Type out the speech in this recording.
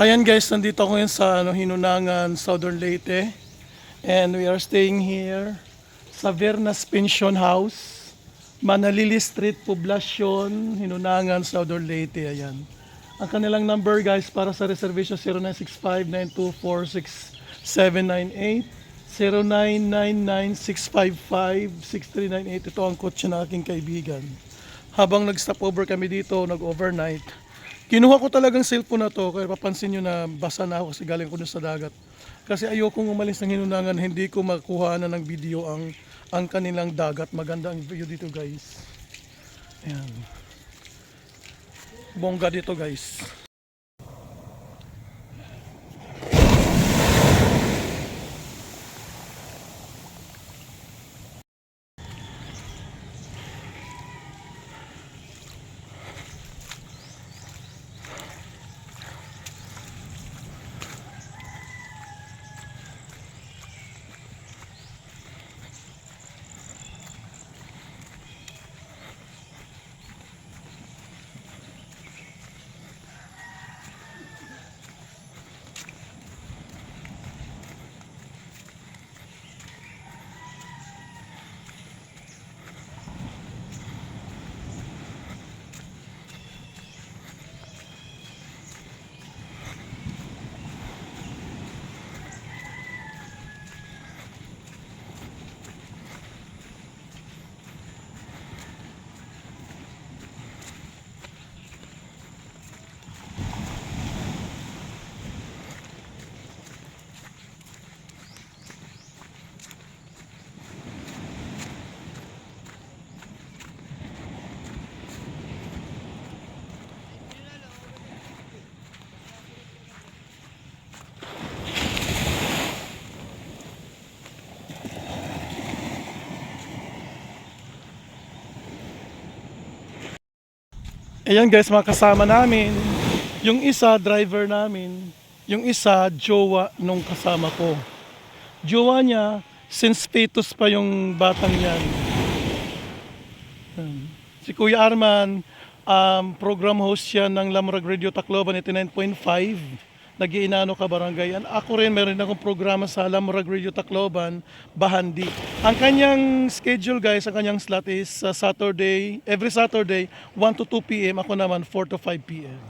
Ayan guys, nandito ako ngayon sa ano, Hinunangan, Southern Leyte. And we are staying here sa Vernas Pension House, Manalili Street, Poblacion, Hinunangan, Southern Leyte. Ayan. Ang kanilang number guys para sa reservation 0965-924-6798 0999-655-6398 Ito ang kotse ng aking kaibigan. Habang nag-stop over kami dito, nag-overnight, Kinuha ko talagang cellphone na to kaya papansin nyo na basa na ako kasi galing ko dun sa dagat. Kasi ayokong umalis ng hinunangan, hindi ko makuha na ng video ang ang kanilang dagat. Maganda ang view dito guys. Ayan. Bongga dito guys. Ayan guys, mga kasama namin. Yung isa, driver namin. Yung isa, jowa nung kasama ko. Jowa niya, since fetus pa yung batang yan. Si Kuya Arman, um, program host siya ng Lamurag Radio Tacloban 89.5. Nag-iinano ka barangay. And ako rin, meron akong programa sa Lamurag Radio Tacloban, Bahandi. Ang kanyang schedule guys, ang kanyang slot is sa Saturday, every Saturday, 1 to 2 p.m. Ako naman, 4 to 5 p.m.